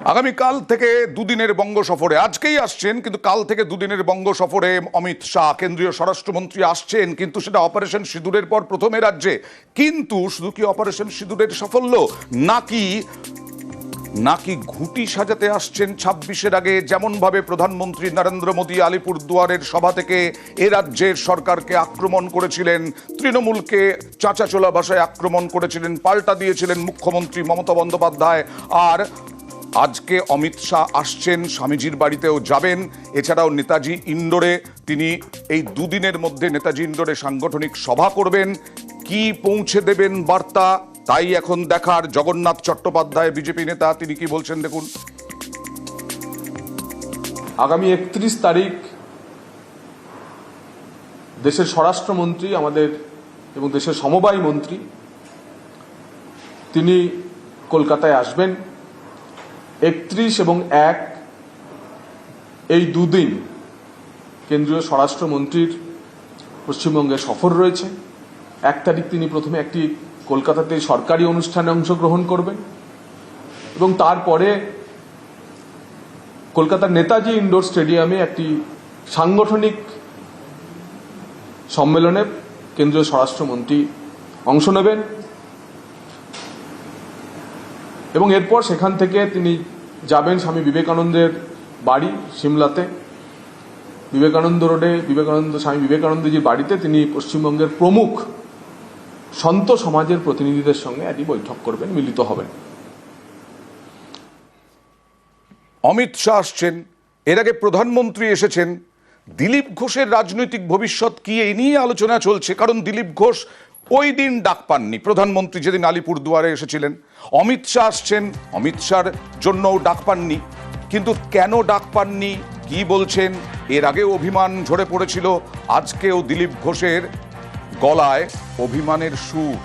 আগামীকাল থেকে দুদিনের বঙ্গ সফরে, আজকেই আসছেন, কিন্তু কাল থেকে দুদিনের বঙ্গ সফরে অমিত শাহ, কেন্দ্রীয় স্বরাষ্ট্রমন্ত্রী আসছেন, কিন্তু সেটা অপারেশন সিঁদুরের পর প্রথমে রাজ্যে। কিন্তু শুধু কি অপারেশন সিঁদুরের সাফল্য, নাকি নাকি ঘুটি সাজাতে আসছেন ছাব্বিশের আগে? যেমনভাবে প্রধানমন্ত্রী নরেন্দ্র মোদী আলিপুর দুয়ারের সভা থেকে এ রাজ্যের সরকারকে আক্রমণ করেছিলেন, তৃণমূলকে চাঁচাচোলা ভাষায় আক্রমণ করেছিলেন, পাল্টা দিয়েছিলেন মুখ্যমন্ত্রী মমতা বন্দ্যোপাধ্যায়, আর আজকে অমিত শাহ আসছেন, স্বামীজির বাড়িতেও যাবেন। এছাড়াও নেতাজি ইন্দোরে তিনি এই দুদিনের মধ্যে নেতাজি ইন্দোরে সাংগঠনিক সভা করবেন। কি পৌঁছে দেবেন বার্তা, তাই এখন দেখার জগন্নাথ চট্টোপাধ্যায়, বিজেপি নেতা, তিনি কি বলছেন দেখুন। আগামী একত্রিশ তারিখ দেশের স্বরাষ্ট্রমন্ত্রী আমাদের এবং দেশের সমবায় মন্ত্রী, তিনি কলকাতায় আসবেন। একত্রিশ এবং এক এই দুদিন কেন্দ্রীয় স্বরাষ্ট্রমন্ত্রীর পশ্চিমবঙ্গে সফর রয়েছে। এক তারিখ তিনি প্রথমে একটি কলকাতাতে সরকারি অনুষ্ঠানে অংশগ্রহণ করবেন এবং তারপরে কলকাতার নেতাজি ইনডোর স্টেডিয়ামে একটি সাংগঠনিক সম্মেলনে কেন্দ্রীয় স্বরাষ্ট্রমন্ত্রী অংশ নেবেন। এবং এরপর সেখান থেকে তিনি যাবেন স্বামী বিবেকানন্দের বাড়ি সিমলাতে। বিবেকানন্দ রোডে বিবেকানন্দ, স্বামী বিবেকানন্দজির বাড়িতে তিনি পশ্চিমবঙ্গের প্রমুখ সন্ত সমাজের প্রতিনিধিদের সঙ্গে একটি বৈঠক করবেন, মিলিত হবেন। অমিত শাহ আসছেন। এর আগে প্রধানমন্ত্রী এসেছেন। দিলীপ ঘোষের রাজনৈতিক ভবিষ্যৎ কি এই নিয়ে আলোচনা চলছে? কারণ দিলীপ ঘোষ ওই দিন ডাক পাননি। প্রধানমন্ত্রী যেদিন আলিপুর দুয়ারে এসেছিলেন, অমিত শাহ আসছেন, অমিত শাহর জন্যও ডাক পাননি। কিন্তু কেন ডাক পাননি, কি বলছেন, এর আগে অভিমান ঝরে পড়েছিল, আজকেও দিলীপ ঘোষের গলায় অভিমানের সুর।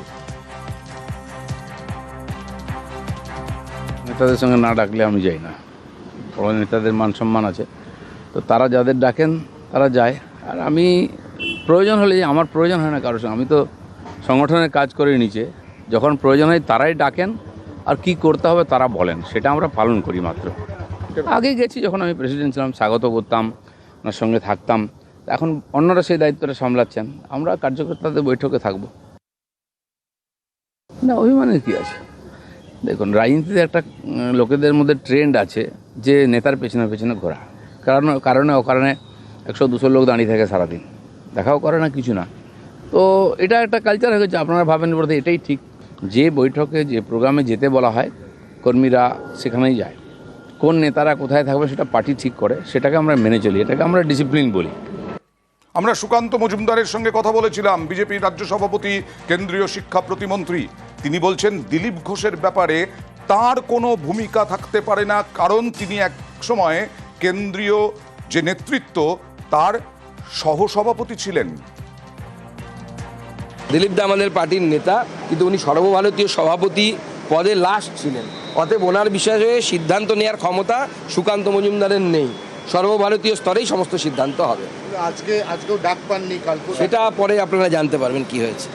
নেতাদের সঙ্গে না ডাকলে আমি যাই না। বড় নেতাদের মান সম্মান আছে। তো তারা যাদের ডাকেন, তারা যায়। আর আমি প্রয়োজন হলে আমার প্রয়োজন হয় না কারোর সঙ্গে। আমি তো সংগঠনের কাজ করে নিচে, যখন প্রয়োজন হয় তারাই ডাকেন, আর কি করতে হবে তারা বলেন, সেটা আমরা পালন করি মাত্র। আগে গেছি যখন আমি প্রেসিডেন্ট ছিলাম, স্বাগত করতাম, ওনার সঙ্গে থাকতাম। এখন অন্যরা সেই দায়িত্বটা সামলাচ্ছেন, আমরা কার্যকর্তাদের বৈঠকে থাকব। না, অভিমানের কী আছে? দেখুন, রাজনীতিতে একটা লোকেদের মধ্যে ট্রেন্ড আছে যে নেতার পেছনে পেছনে ঘোরা। কারণ, কারণে অকারণে একশো দুশো লোক দাঁড়িয়ে থাকে সারাদিন। দেখাও করে না, কিছু না। তো এটা একটা কালচার হয়ে গেছে, আপনারা ভাবেন বলতে এটাই ঠিক। যে বৈঠকে, যে প্রোগ্রামে যেতে বলা হয়, কর্মীরা সেখানেই যায়। কোন নেতারা কোথায় থাকবে সেটা পার্টি ঠিক করে, সেটাকে আমরা মেনে চলি, এটাকে আমরা ডিসিপ্লিন বলি। আমরা সুকান্ত মজুমদারের সঙ্গে কথা বলেছিলাম বিজেপির রাজ্য সভাপতি, কেন্দ্রীয় শিক্ষা প্রতিমন্ত্রী। তিনি বলছেন, দিলীপ ঘোষের ব্যাপারে তার কোনো ভূমিকা থাকতে পারে না, কারণ তিনি এক সময় কেন্দ্রীয় যে নেতৃত্ব, তার সহসভাপতি ছিলেন। দিলীপ দা আমাদের পার্টির নেতা কিন্তু উনি সর্বভারতীয় সভাপতি পদে লাস্ট ছিলেন। অতএব ওনার বিষয়ে সিদ্ধান্ত নেওয়ার ক্ষমতা সুকান্ত মজুমদারের নেই। সর্বভারতীয় স্তরেই সমস্ত সিদ্ধান্ত হবে। আজকে আজকেও ডাক পাননি কালকে সেটা পরে আপনারা জানতে পারবেন কি হয়েছে।